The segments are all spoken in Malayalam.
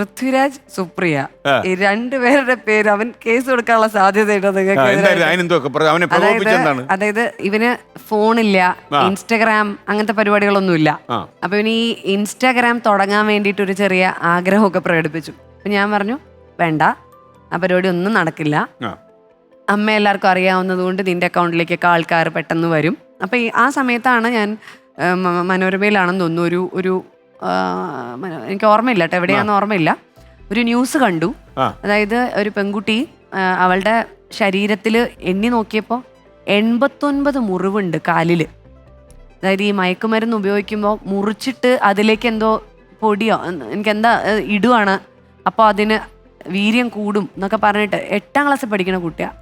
പൃഥ്വിരാജ് സുപ്രിയ. ഈ രണ്ടുപേരുടെ പേര് അവൻ കേസ് കൊടുക്കാനുള്ള സാധ്യതയുണ്ടോ നിങ്ങൾക്ക് അതായത് ഇവന് ഫോണില്ല ഇൻസ്റ്റാഗ്രാം അങ്ങനത്തെ പരിപാടികളൊന്നും ഇല്ല അപ്പൊ ഇവന് ഈ ഇൻസ്റ്റാഗ്രാം തുടങ്ങാൻ വേണ്ടിയിട്ട് ഒരു ചെറിയ ആഗ്രഹമൊക്കെ പ്രകടിപ്പിച്ചു. അപ്പൊ ഞാൻ പറഞ്ഞു വേണ്ട ആ പരിപാടി ഒന്നും നടക്കില്ല അമ്മ എല്ലാവർക്കും അറിയാവുന്നത് കൊണ്ട് നിന്റെ അക്കൗണ്ടിലേക്കൊക്കെ ആൾക്കാർ പെട്ടെന്ന് വരും. അപ്പൊ ആ സമയത്താണ് ഞാൻ മനോരമയിലാണെന്ന് തോന്നുന്നു ഒരു ഒരു എനിക്ക് ഓർമ്മയില്ല കേട്ടോ എവിടെയാണെന്ന് ഓർമ്മയില്ല. ഒരു ന്യൂസ് കണ്ടു. അതായത് ഒരു പെൺകുട്ടി അവളുടെ ശരീരത്തിൽ എണ്ണി നോക്കിയപ്പോൾ എൺപത്തൊൻപത് മുറിവുണ്ട് കാലിൽ അതായത് ഈ മയക്കുമരുന്ന് ഉപയോഗിക്കുമ്പോൾ മുറിച്ചിട്ട് അതിലേക്ക് എന്തോ പൊടിയോ എനിക്ക് എന്താ ഇടുവാണ്. അപ്പോൾ അതിന് വീര്യം കൂടും എന്നൊക്കെ പറഞ്ഞിട്ട് എട്ടാം ക്ലാസ്സിൽ പഠിക്കുന്ന കുട്ടിയാണ്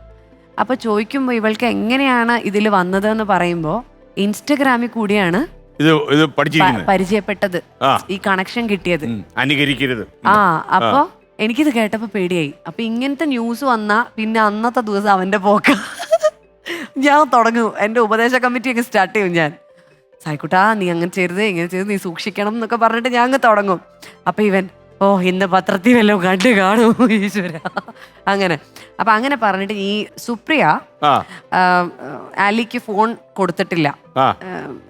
അപ്പോൾ ചോദിക്കുമ്പോൾ ഇവൾക്ക് എങ്ങനെയാണ് ഇതിൽ വന്നതെന്ന് പറയുമ്പോൾ ഇൻസ്റ്റഗ്രാമിൽ കൂടിയാണ് ഇത് ഇത് പഠിച്ചിരിക്കുന്നത്. പരിചയപ്പെട്ടത് ആ. ഈ കണക്ഷൻ കിട്ടിയത്. ഉം, അനുകരിക്കരുത്. ആ അപ്പൊ എനിക്കിത് കേട്ടപ്പോ പേടിയായി. അപ്പൊ ഇങ്ങനത്തെ ന്യൂസ് വന്നാ പിന്നെ അന്നത്തെ ദിവസം അവന്റെ പോക്ക. ഞാൻ തുടങ്ങും. എന്റെ ഉപദേശ കമ്മിറ്റി ഒക്കെ സ്റ്റാർട്ട് ചെയ്യും ഞാൻ. സായിക്കുട്ടാ നീ അങ്ങനെ ചെയ്തത് ഇങ്ങനെ ചെയ്ത് നീ സൂക്ഷിക്കണം എന്നൊക്കെ പറഞ്ഞിട്ട് ഞാൻ അങ്ങ് തുടങ്ങും. അപ്പൊ ഇവൻ ഓ ഇന്ന് പത്രത്തിൽ വല്ലതും കണ്ടു കാണും ഈശ്വര? അങ്ങനെ. അപ്പൊ അങ്ങനെ പറഞ്ഞിട്ട് ഈ സുപ്രിയ ആ. ആ, ആലിക്ക് ഫോൺ കൊടുത്തിട്ടില്ല. ആ.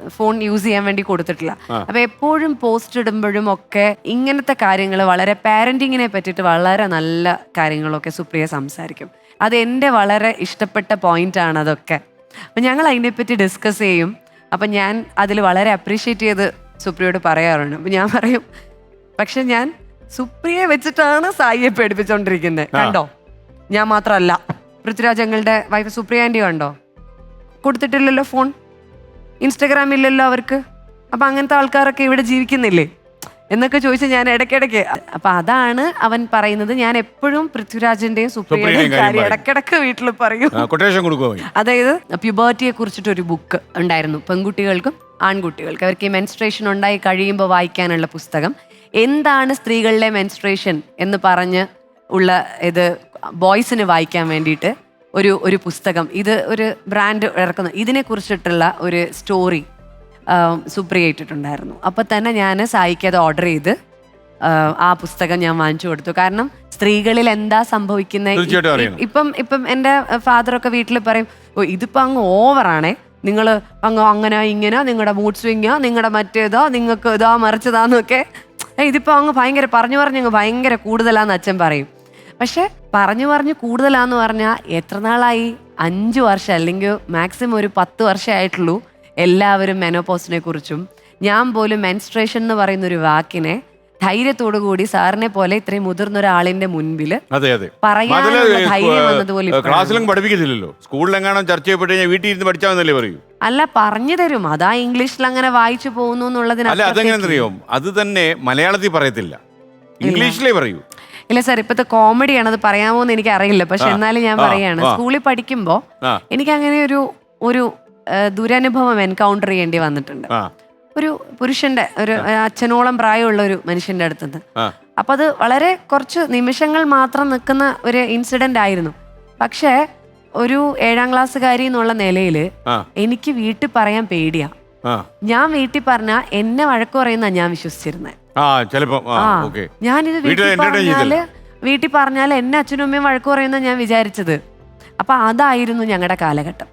ഫോൺ യൂസ് ചെയ്യാൻ വേണ്ടി കൊടുത്തിട്ടില്ല. അപ്പൊ എപ്പോഴും പോസ്റ്റ് ഇടുമ്പോഴും ഒക്കെ ഇങ്ങനത്തെ കാര്യങ്ങൾ വളരെ പാരന്റിങ്ങിനെ പറ്റിയിട്ട് വളരെ നല്ല കാര്യങ്ങളൊക്കെ സുപ്രിയ സംസാരിക്കും. അത് എന്റെ വളരെ ഇഷ്ടപ്പെട്ട പോയിന്റ് ആണ് അതൊക്കെ. അപ്പൊ ഞങ്ങൾ അതിനെപ്പറ്റി ഡിസ്കസ് ചെയ്യും. അപ്പൊ ഞാൻ അതിൽ വളരെ അപ്രീഷിയേറ്റ് ചെയ്ത് സുപ്രിയോട് പറയാറുണ്ട്. അപ്പൊ ഞാൻ പറയും പക്ഷെ ഞാൻ സുപ്രിയെ വെച്ചിട്ടാണ് സായിയെ പേടിപ്പിച്ചോണ്ടിരിക്കുന്നത് കണ്ടോ? ഞാൻ മാത്രമല്ല പൃഥ്വിരാജ് ഞങ്ങളുടെ വൈഫ് സുപ്രിയ ആന്റി കണ്ടോ? കൊടുത്തിട്ടില്ലല്ലോ ഫോൺ ഇൻസ്റ്റഗ്രാം ഇല്ലല്ലോ അവർക്ക്. അപ്പൊ അങ്ങനത്തെ ആൾക്കാരൊക്കെ ഇവിടെ ജീവിക്കുന്നില്ലേ? എന്നൊക്കെ ചോദിച്ച് ഞാൻ ഇടയ്ക്കിടയ്ക്ക്. അപ്പൊ അതാണ് അവൻ പറയുന്നത്. ഞാൻ എപ്പോഴും പൃഥ്വിരാജിന്റെയും സുപ്രിയയുടെയും കാര്യം ഇടയ്ക്കിടക്ക് ഇടയ്ക്കിടയ്ക്ക് വീട്ടിൽ പറയും? അതായത് പ്യുബേർട്ടിയെ കുറിച്ചിട്ട് ഒരു ബുക്ക് ഉണ്ടായിരുന്നു. പെൺകുട്ടികൾക്കും ആൺകുട്ടികൾക്കും. അവർക്ക് ഈ മെൻസ്ട്രേഷൻ ഉണ്ടായി കഴിയുമ്പോൾ വായിക്കാനുള്ള പുസ്തകം. എന്താണ് സ്ത്രീകളിലെ മെൻസ്ട്രേഷൻ എന്ന് പറഞ്ഞ് ഉള്ള ഇത് ബോയ്സിന് വായിക്കാൻ വേണ്ടിയിട്ട് ഒരു ഒരു പുസ്തകം. ഇത് ഒരു ബ്രാൻഡ് ഇറക്കുന്നു ഇതിനെ കുറിച്ചിട്ടുള്ള ഒരു സ്റ്റോറി സുപ്രിയ ഇട്ടിട്ടുണ്ടായിരുന്നു. അപ്പം തന്നെ ഞാൻ സായിക്ക് അത് ഓർഡർ ചെയ്ത് ആ, പുസ്തകം ഞാൻ വാങ്ങിച്ചു കൊടുത്തു. കാരണം സ്ത്രീകളിൽ എന്താ സംഭവിക്കുന്നത് ഇപ്പം ഇപ്പം എന്റെ ഫാദറൊക്കെ വീട്ടിൽ പറയും ഓ ഇതിപ്പോൾ അങ്ങ് ഓവറാണേ നിങ്ങൾ അങ്ങ് അങ്ങനെ ഇങ്ങനെ നിങ്ങളുടെ മൂഡ് സ്വിങ്ങോ നിങ്ങളുടെ മറ്റേതോ നിങ്ങൾക്ക് ഇതോ മറിച്ചതാന്നൊക്കെ ഇതിപ്പോൾ അങ്ങ് ഭയങ്കര പറഞ്ഞു പറഞ്ഞു അങ്ങ് ഭയങ്കര കൂടുതലാന്ന് അച്ഛൻ പറയും. പക്ഷെ പറഞ്ഞു പറഞ്ഞു കൂടുതലാന്ന് പറഞ്ഞാൽ എത്ര നാളായി? അഞ്ച് വർഷം അല്ലെങ്കിൽ മാക്സിമം ഒരു പത്ത് വർഷമായിട്ടുള്ളൂ എല്ലാവരും മെനോപോസിനെ കുറിച്ചും. ഞാൻ പോലും മെൻസ്ട്രേഷൻ എന്ന് പറയുന്ന ഒരു വാക്കിനെ ധൈര്യത്തോടു കൂടി സാറിനെ പോലെ ഇത്രയും മുതിർന്ന ഒരാളിന്റെ മുൻപിൽ അതെ അതെ. പറയാനുള്ള ധൈര്യം വന്നതുപോലെ. ക്ലാസ്സിലും പഠിപ്പിക്കത്തില്ലല്ലോ. സ്കൂളിലെങ്ങാനും ചർച്ച ചെയ്യപ്പെട്ട് കഴിഞ്ഞാൽ വീട്ടിൽ ഇരുന്ന് പഠിച്ചാൽ മതിയല്ലേ പറയൂ? അല്ല പറഞ്ഞു തരും. അതാ ഇംഗ്ലീഷിൽ അങ്ങനെ വായിച്ചു പോകുന്നു അല്ല എന്നുള്ളതിന് അതെങ്ങനെയെന്നറിയോ അത് തന്നെ മലയാളത്തിൽ പറയത്തില്ല. ഇംഗ്ലീഷിലേ പറയൂ. ഇല്ല സാർ ഇപ്പത്തെ കോമഡിയാണ് അത് പറയാമോ എന്ന് എനിക്ക് അറിയില്ല. പക്ഷെ എന്നാലും ഞാൻ പറയാണ്. സ്കൂളിൽ പഠിക്കുമ്പോ ആ. എനിക്ക് അങ്ങനെ ഒരു ഒരു ദുരനുഭവം എൻകൗണ്ടർ ചെയ്യേണ്ടി വന്നിട്ടുണ്ട്. ഒരു പുരുഷന്റെ ഒരു അച്ഛനോളം പ്രായമുള്ള ഒരു മനുഷ്യന്റെ അടുത്തുനിന്ന് ആ. അപ്പൊ അത് വളരെ കുറച്ച് നിമിഷങ്ങൾ മാത്രം നിൽക്കുന്ന ഒരു ഇൻസിഡന്റ് ആയിരുന്നു. പക്ഷേ ഒരു ഏഴാം ക്ലാസ്സുകാരി എന്നുള്ള നിലയിൽ എനിക്ക് വീട്ടിൽ പറയാൻ പേടിയാ. ഞാൻ വീട്ടിൽ പറഞ്ഞ എന്നെ വഴക്ക് പറയുന്ന ഞാൻ വിശ്വസിച്ചിരുന്നത് ഞാനിത് വീട്ടിൽ വീട്ടിൽ പറഞ്ഞാൽ വീട്ടിൽ പറഞ്ഞാൽ എന്നെ അച്ഛനും അമ്മയും വഴക്ക് പറയുന്ന ഞാൻ വിചാരിച്ചത്. അപ്പൊ അതായിരുന്നു ഞങ്ങളുടെ കാലഘട്ടം.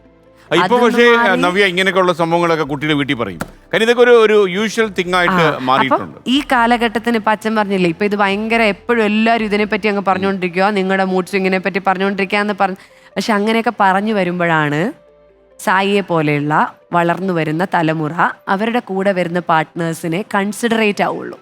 ഇപ്പൊ പക്ഷേ നവ്യ ഇങ്ങനെയൊക്കെയുള്ള സംഭവങ്ങളൊക്കെ കുട്ടിയുടെ വീട്ടിൽ പറയും. കാര്യം ഇതൊക്കെ ഒരു ഒരു യൂഷ്വൽ തിങ് ആയിട്ട് മാറിയിട്ടുണ്ട്. ഈ കാലഘട്ടത്തിന് ഇപ്പൊ അച്ഛൻ പറഞ്ഞില്ലേ ഇപ്പൊ ഇത് ഭയങ്കര എപ്പോഴും എല്ലാവരും ഇതിനെ പറ്റി അങ്ങ് പറഞ്ഞുകൊണ്ടിരിക്കുക നിങ്ങളുടെ മൂഡ് സ്വിങ്ങിനെ പറ്റി പറഞ്ഞുകൊണ്ടിരിക്കാന്ന് പറഞ്ഞു പക്ഷെ അങ്ങനെയൊക്കെ പറഞ്ഞു വരുമ്പോഴാണ് സായിയെ പോലെയുള്ള വളർന്നു വരുന്ന തലമുറ അവരുടെ കൂടെ വരുന്ന പാർട്ട്നേഴ്സിനെ കൺസിഡറേറ്റ് ആവുള്ളൂ.